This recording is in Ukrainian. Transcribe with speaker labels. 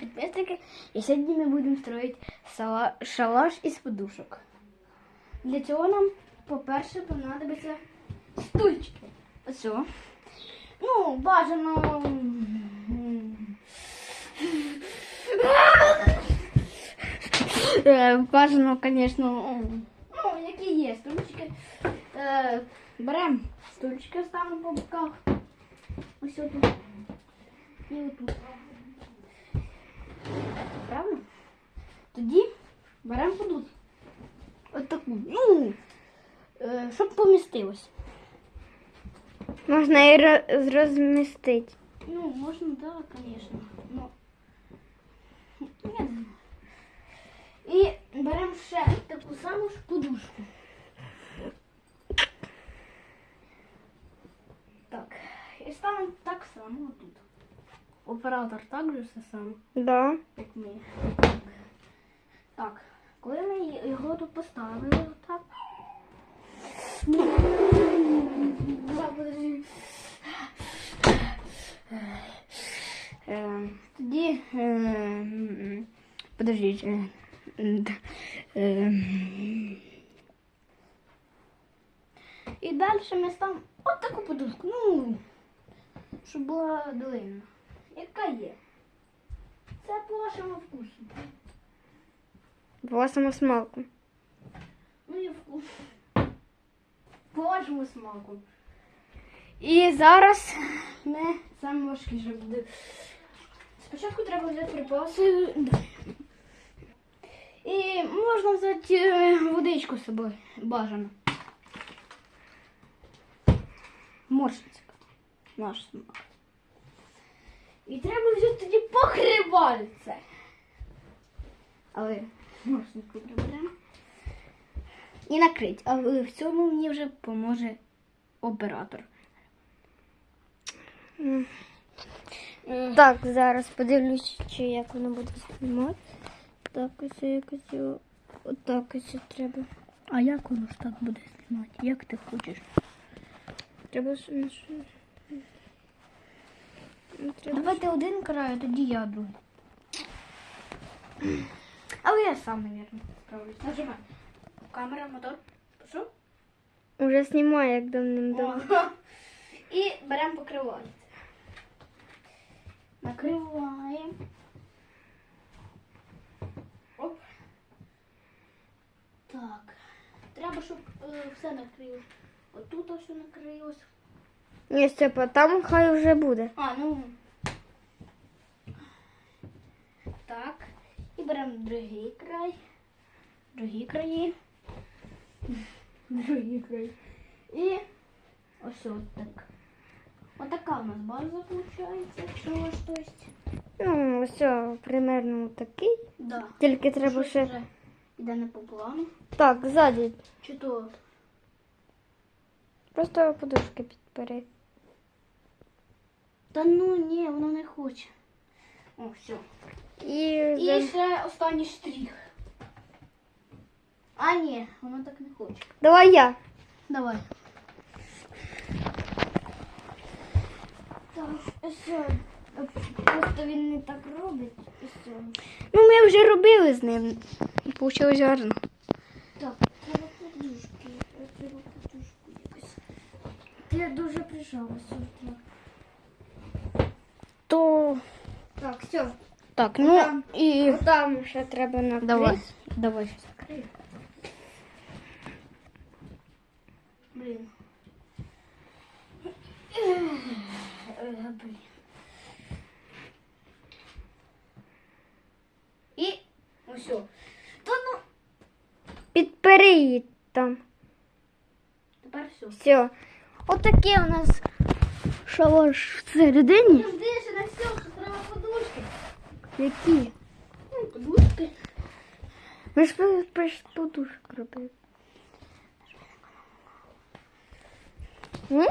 Speaker 1: підписники. І сьогодні ми будемо строїти сала... шалаш із подушок. Для цього нам, по-перше, понадобиться стульчики. Ось. о. Ну, бажано. м, Е, Бажано, звісно, ну, які є стульчики. Е, Беремо стульчики, ставимо по боках. Ось тут. І отут. Правильно? Тоді беремо подушку. Ось таку. Ну, е, щоб помістилось.
Speaker 2: Можна і розмістити.
Speaker 1: Ну, можно, да, конечно. Но... Нет. І беремо ще таку саму ж подушку. Так. І ставимо так само тут. Оператор також все саме,
Speaker 2: Да.
Speaker 1: як ми. Так. Так. Коли ми його тут поставили. Так. Е, Тоді. е, м, Подождіть. е, м, д- е, І далі ми ставимо от таку подушку. Ну, щоб була длинна. По вкусу.
Speaker 2: По вашому смаку.
Speaker 1: Ну і вкус. По вашому смаку. І зараз ми саме важкіше буде. Спочатку треба взяти припаси. І можна взяти е, водичку з собою. Бажано. Морщицька. Наш смак. І треба взяти тоді покривальце. Але морщинку приберемо. І накрить. А в цьому мені вже поможе оператор.
Speaker 2: Так, зараз подивлюсь, чи як воно буде знімати. Так, ось якось його. Отак ось треба.
Speaker 1: А як воно ж так буде знімати? Як ти хочеш?
Speaker 2: Треба ж. Що- Ну,
Speaker 1: Давайте один край, а тоді я другий. Але я сам, мабуть, справлюсь. Нажимай. Камера, мотор. Пішов?
Speaker 2: Уже знімає, як давним-давно.
Speaker 1: О. І беремо покривальце. Накриваємо. Оп. Так. Треба, щоб е, все накрилось. Отут все накрилось.
Speaker 2: Ні, Степа, там хай вже буде.
Speaker 1: А, ну. Так. І беремо другий край. Другі краї. Другі краї. І ось от так. Отака у нас база виходить, вас щось.
Speaker 2: Ну, все, примерно такий.
Speaker 1: Да.
Speaker 2: Тільки треба
Speaker 1: Щось
Speaker 2: ще.
Speaker 1: вже Йде не по плану.
Speaker 2: Так, ззаді.
Speaker 1: Чи то
Speaker 2: Просто подушки підпери.
Speaker 1: Та ну ні, воно не хоче. О, все.
Speaker 2: І,
Speaker 1: І
Speaker 2: за-
Speaker 1: ще останній штрих. А ні, воно так не хоче.
Speaker 2: Давай я.
Speaker 1: Давай. Так, все. Просто він не так робить. І все.
Speaker 2: Ну, ми вже робили з ним. Получилось гарно.
Speaker 1: Так, треба подушки. Треба подушку якось. Ти дуже прижалася.
Speaker 2: То.
Speaker 1: Так, все.
Speaker 2: Так, ну
Speaker 1: Там.
Speaker 2: і там ще треба накрити.
Speaker 1: Давай. Давай. Блин. Э, Блин. І все. Та ну,
Speaker 2: Підпери її там.
Speaker 1: тепер все.
Speaker 2: Все. Отаке у нас шалаш всередині.
Speaker 1: Жди ще на що треба подушки.
Speaker 2: Які?
Speaker 1: Ну, подушки.
Speaker 2: Ми ж пи- подушок робили. М?